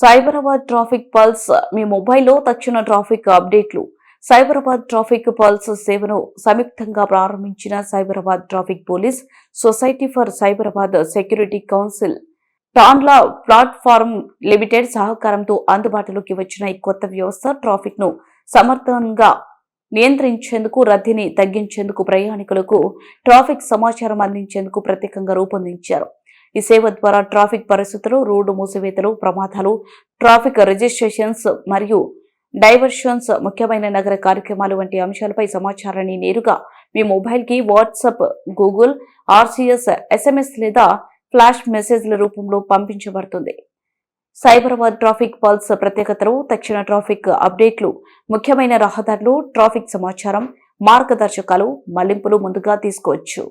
Cyberabad traffic pulse మీ మొబైల్లో తక్షణ traffic అప్డేట్లు. సైబరాబాద్ ట్రాఫిక్ పల్స్ సేవను సంయుక్తంగా ప్రారంభించిన Cyberabad traffic police society for Cyberabad security council Tanla platform limited సహకారంతో అందుబాటులోకి వచ్చిన ఈ కొత్త వ్యవస్థ ట్రాఫిక్ను సమర్థంగా నియంత్రించేందుకు రద్దీని తగ్గించేందుకు ప్రయాణికులకు ట్రాఫిక్ సమాచారం అందించేందుకు ప్రత్యేకంగా రూపొందించారు. ఈ సేవ ద్వారా ట్రాఫిక్ పరిస్థితులు రోడ్డు మూసివేతలు ప్రమాదాలు ట్రాఫిక్ రిజిస్ట్రేషన్స్ మరియు డైవర్షన్స్ ముఖ్యమైన నగర కార్యక్రమాలు వంటి అంశాలపై సమాచారాన్ని నేరుగా మీ మొబైల్కి వాట్సాప్ గూగుల్ ఆర్సీఎస్ ఎస్ఎంఎస్ లేదా ఫ్లాష్ మెసేజ్ల రూపంలో పంపించబడుతుంది. సైబరాబాద్ ట్రాఫిక్ పల్స్ ప్రత్యేకతలు తక్షణ ట్రాఫిక్ అప్డేట్లు ముఖ్యమైన రహదారులు ట్రాఫిక్ సమాచారం మార్గదర్శకాలు మళ్ళింపులు ముందుగా తీసుకోవచ్చు.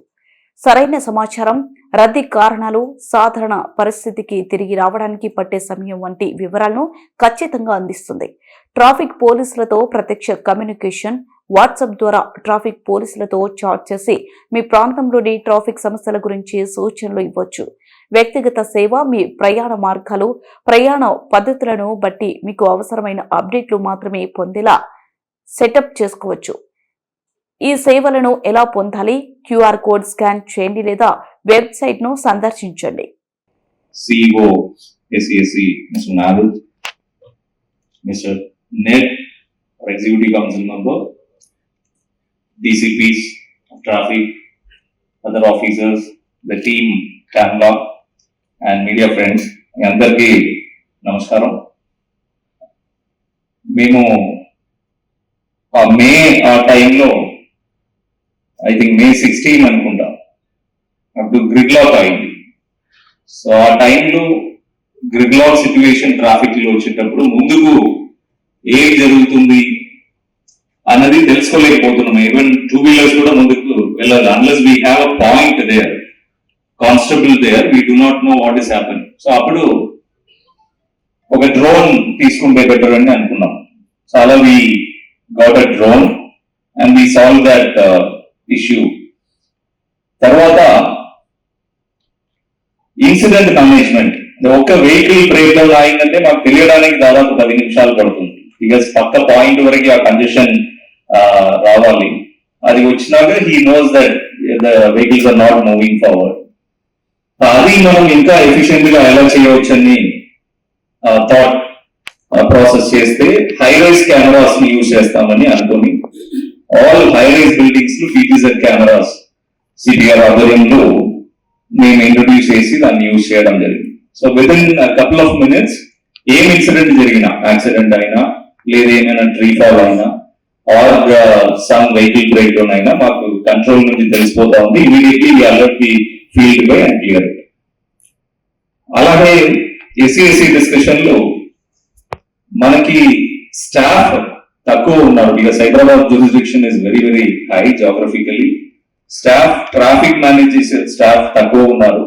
సరైన సమాచారం రద్దీ కారణాలు సాధారణ పరిస్థితికి తిరిగి రావడానికి పట్టే సమయం వంటి వివరాలను ఖచ్చితంగా అందిస్తుంది. ట్రాఫిక్ పోలీసులతో ప్రత్యక్ష కమ్యూనికేషన్ వాట్సాప్ ద్వారా ట్రాఫిక్ పోలీసులతో చాట్ చేసి మీ ప్రాంతంలోని ట్రాఫిక్ సమస్యల గురించి సూచనలు ఇవ్వచ్చు. వ్యక్తిగత సేవ మీ ప్రయాణ మార్గాలు ప్రయాణ పద్ధతులను బట్టి మీకు అవసరమైన అప్డేట్లు మాత్రమే పొందేలా సెటప్ చేసుకోవచ్చు. ఈ సేవలను ఎలా పొందాలి? క్యూఆర్ కోడ్ స్కాన్ చేయండి లేదా వెబ్సైట్ను సందర్శించండి అందరికి నమస్కారం. మేము మే ఆ టైంలో ఐ థింక్ మే సిక్స్టీన్ అనుకుంటా. అప్పుడు గ్రిడ్ లాక్ అయింది. సో ఆ టైంలో గ్రిడ్ లాక్ సిచ్యువేషన్ ట్రాఫిక్లో వచ్చేటప్పుడు ముందుకు ఏం జరుగుతుంది అన్నది తెలుసుకోలేకపోతున్నాం. ఈవెన్ టూ వీలర్స్ కూడా ముందుకు వెళ్ళాలి. Unless we have a point there constable there we do not know what is happen so అప్పుడు ఒక డ్రోన్ తీసుకుంటే బెటర్ అని అనుకున్నాం. సో అలా we got a drone and we solve that issue తర్వాత ఇన్సిడెంట్ మేనేజ్మెంట్ ఒక్క వెహికల్ బ్రేక్ డౌన్ అయిందంటే మాకు తెలియడానికి దాదాపు పది నిమిషాలు పడుతుంది. బికాస్ పక్క పాయింట్ వరకు ఆ కండిషన్ రావాలి. అది వచ్చినాక he knows that the vehicles are not moving forward అది మనం ఇంకా ఎఫిషియెంట్గా ఎలా చేయవచ్చని థాట్ ప్రాసెస్ చేస్తే హైవేస్ కెమెరాస్ని యూజ్ చేస్తామని అనుకుని ఆల్ హై రైస్ బిల్డింగ్స్లో కెమెరాస్ సిపిఆర్ ఆధ్వర్యంలో మేము ఇంట్రొడ్యూస్ చేసి దాన్ని యూజ్ చేయడం జరిగింది. So within couple of minutes ఏం ఇన్సిడెంట్ జరిగినా యాక్సిడెంట్ అయినా లేదా ఏమైనా ట్రీ ఫాల్ అయినా or some vehicle break down అయినా మాకు కంట్రోల్ నుంచి తెలిసిపోతా ఉంది. Immediately alert the field by and clear అలాగే ఎస్సీఎస్సీ డిస్కషన్లో మనకి స్టాఫ్ ఉన్నారు because Hyderabad jurisdiction is very very high geographically staff traffic manage చేసే స్టాఫ్ తక్కువ ఉన్నారు.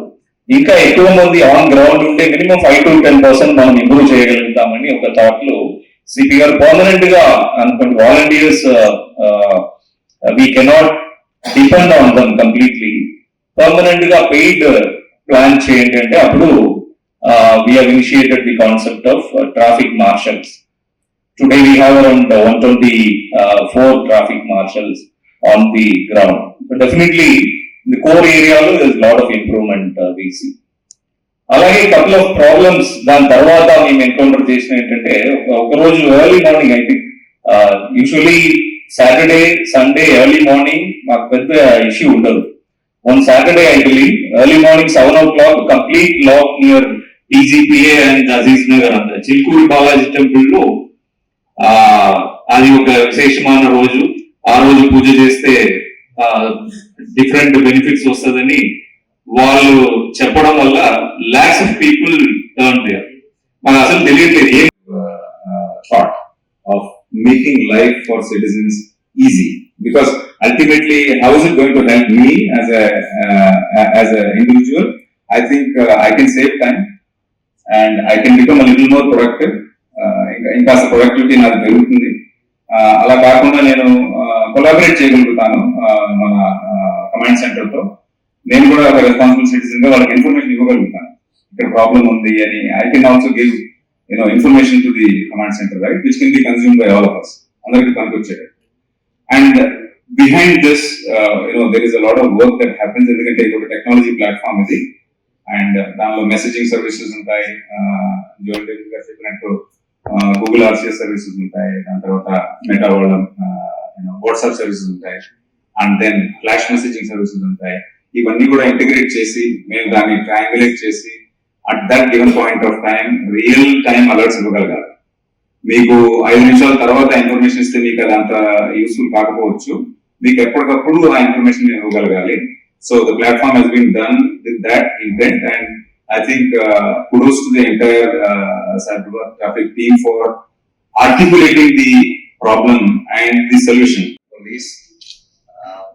ఇంకా ఎక్కువ మంది ఆన్ గ్రౌండ్ ఉంటే minimum five to ten percent మనం ఇంప్రూవ్ చేయగలుగుతామని ఒక థాట్లో సిపి గారు పర్మనెంట్గా అనుకోండి volunteers we cannot depend on them completely పర్మనెంట్గా పెయిడ్ ప్లాన్ చేయండి అంటే అప్పుడు we have initiated the concept of traffic marshals today we have around one twenty four traffic marshals on the ground there is a ఏరియాలో of improvement uh, improvement see. అలాగే couple of problems దాని తర్వాత మేము encounter చేసిన ఏంటంటే ఒక- రోజు early morning I think usually Saturday Sunday early morning మాకు పెద్ద ఇష్యూ ఉండదు one Saturday I believe early morning seven o'clock complete lock near TGPA and Aziz Nagar అంత చిల్కూరి బాలాజీ టెంపుల్లో అది ఒక విశేషమైన రోజు. ఆ రోజు పూజ చేస్తే డిఫరెంట్ బెనిఫిట్స్ వస్తుందని వాళ్ళు చెప్పడం వల్ల lots of people turn their అసలు తెలియట్లేదు. ఏం thought of making life for citizens easy because ultimately how is it going to help me as a individual I think I can save time and I can become a little more productive ఇంకా- ఇంకా productivity నాకు పెరుగుతుంది. అలా కాకుండా నేను collaborate చేయగలుగుతాను మన command సెంటర్తో. నేను కూడా ఒక రెస్పాన్సిబుల్ సిటిజన్గా వాళ్ళకి ఇన్ఫర్మేషన్ ఇవ్వగలుగుతాను. ఇక్కడ ప్రాబ్లం ఉంది అని. I can also give you know information to the command centre right which can be consume by all of us అందరికి పనికొచ్చేది. And behind this you know there is a lot of work that happens ఎందుకంటే ఇది ఒక technology platform ఇది. And దానిలో messaging services ఉంటాయి. చెప్పినట్టు Google RCS services ఉంటాయి దాని తర్వాత మెటా వాళ్ళ వాట్సాప్ సర్వీసెస్ ఉంటాయి and then flash messaging services ఉంటాయి. ఇవన్నీ కూడా ఇంటిగ్రేట్ చేసి మేము దాన్ని ట్రయాంగులేట్ చేసి at that given point of time real time alerts ఇవ్వగలగాలి. మీకు ఐదు నిమిషాల తర్వాత ఇన్ఫర్మేషన్ ఇస్తే మీకు అది అంత యూస్ఫుల్ కాకపోవచ్చు. మీకు ఎప్పటికప్పుడు ఆ information ఇవ్వగలగాలి. So the platform has been done with that intent and I think kudos to the entire uh, cyber traffic team for articulating the problem and the solution. police. Uh,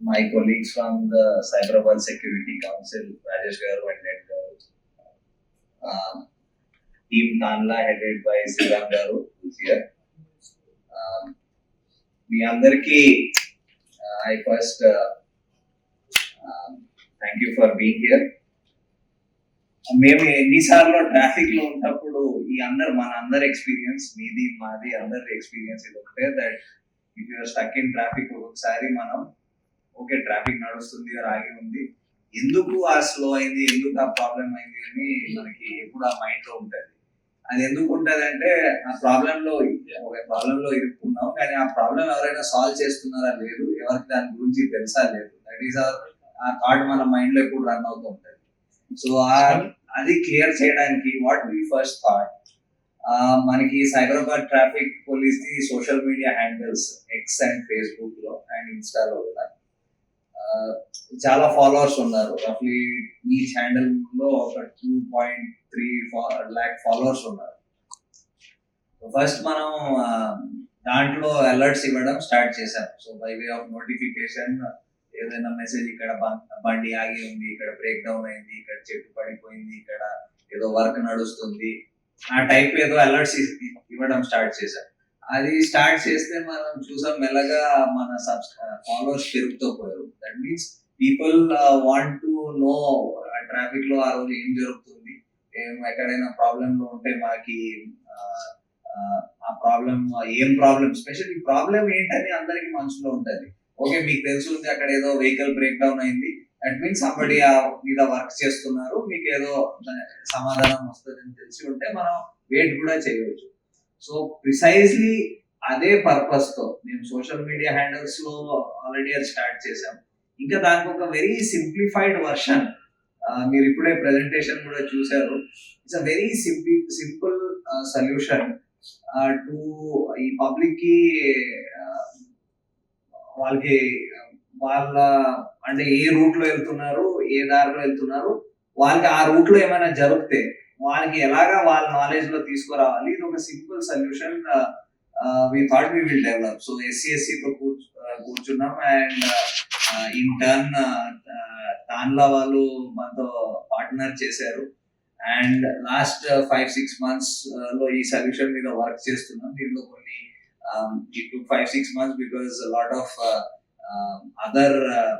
my colleagues from the Cyberabad Security Council, Rajesh Garu and Ned Garu. Um, team Tanla headed by Sivam Garu, who's here. Um, మీ అందరికీ I first thank you for being here మేము ఎన్నిసార్లు ట్రాఫిక్లో ఉన్నప్పుడు ఈ అందరు మన అందరి ఎక్స్పీరియన్స్ మీది మాది అందరి ఎక్స్పీరియన్స్ ఇది ఒకటే that if you're stuck in traffic ఒక్కొక్కసారి మనం ఓకే ట్రాఫిక్ నడుస్తుంది ఆగి ఉంది. ఎందుకు ఆ స్లో అయింది ఎందుకు ఆ ప్రాబ్లం అయింది అని మనకి ఎప్పుడు ఆ మైండ్లో ఉంటుంది. అది ఎందుకు ఉంటుంది అంటే ఆ ప్రాబ్లం లో ఒక ప్రాబ్లం లో ఇరుక్కున్నాం కానీ ఆ ప్రాబ్లం ఎవరైనా సాల్వ్ చేస్తున్నారా? లేదు. ఎవరికి దాని గురించి తెలుసా? లేదు. దట్ ఈస్ ఆ థాట్ మన మైండ్లో ఎప్పుడు రన్ అవుతూ ఉంటుంది. సో అది క్లియర్ చేయడానికి వాట్ వి ఫస్ట్ థాట్ మనకి Cyberabad traffic police the social media handles X and ఫేస్బుక్లో అండ్ ఇన్స్టాలో కూడా. చాలా ఫాలోవర్స్ ఉన్నారు. రఫ్లీ ఈచ్ హ్యాండిల్లో ఒక two point three lakh followers ఉన్నారు. ఫస్ట్ మనం దాంట్లో అలర్ట్స్ ఇవ్వడం స్టార్ట్ చేశాం. So by way of notification ఏదైనా మెసేజ్ ఇక్కడ బండి ఆగి ఉంది ఇక్కడ బ్రేక్ డౌన్ అయింది ఇక్కడ చెట్టు పడిపోయింది ఇక్కడ ఏదో వర్క్ నడుస్తుంది. ఆ టైప్ ఏదో అలర్ట్స్ ఇవ్వడం స్టార్ట్ చేశాం. అది స్టార్ట్ చేస్తే మనం చూసాం మెల్లగా మన ఫాలోవర్స్ పెరుగుతూ పోయారు. That means people want to know ట్రాఫిక్లో ఆ రోజు ఏం జరుగుతుంది ఏం ఎక్కడైనా ప్రాబ్లమ్లో ఉంటే మనకి ఆ, ప్రాబ్లం ఏం ప్రాబ్లం స్పెషల్ ఈ ప్రాబ్లం ఏంటని అందరికి మనసులో ఉంటుంది. ఓకే మీకు తెలుసుంది అక్కడ ఏదో వెహికల్ బ్రేక్ డౌన్ అయింది దట్ మీన్స్ సంబడి మీద వర్క్ చేస్తున్నారు. మీకు ఏదో సమాధానం వస్తుందని తెలిసి ఉంటే మనం వెయిట్ కూడా చేయవచ్చు. సో ప్రిసైజ్లీ అదే పర్పస్తో మేము సోషల్ మీడియా హ్యాండిల్స్లో ఆల్రెడీ అది స్టార్ట్ చేసాం ఇంకా దానికి ఒక వెరీ సింప్లిఫైడ్ వర్షన్ మీరు ఇప్పుడే ప్రెజెంటేషన్ కూడా చూశారు. It's a very simple simple solution to ఈ పబ్లిక్కి వాళ్ళకి వాళ్ళ అంటే ఏ రూట్లో వెళ్తున్నారు ఏ దారిలో వెళ్తున్నారు వాళ్ళకి ఆ రూట్లో ఏమైనా జరిగితే వాళ్ళకి ఎలాగా వాళ్ళ నాలెడ్జ్లో తీసుకురావాలి? ఇది ఒక simple solution we thought we will develop so SC తో కూర్చు కూర్చున్నాం అండ్ ఇన్ టర్న్ తాన్లా వాళ్ళు మనతో పార్ట్నర్ చేశారు. అండ్ లాస్ట్ ఫైవ్ సిక్స్ మంత్స్లో ఈ సొల్యూషన్ మీద వర్క్ చేస్తున్నాం. దీంట్లో కొన్ని um, it took five six months because a lot of uh, um, other uh,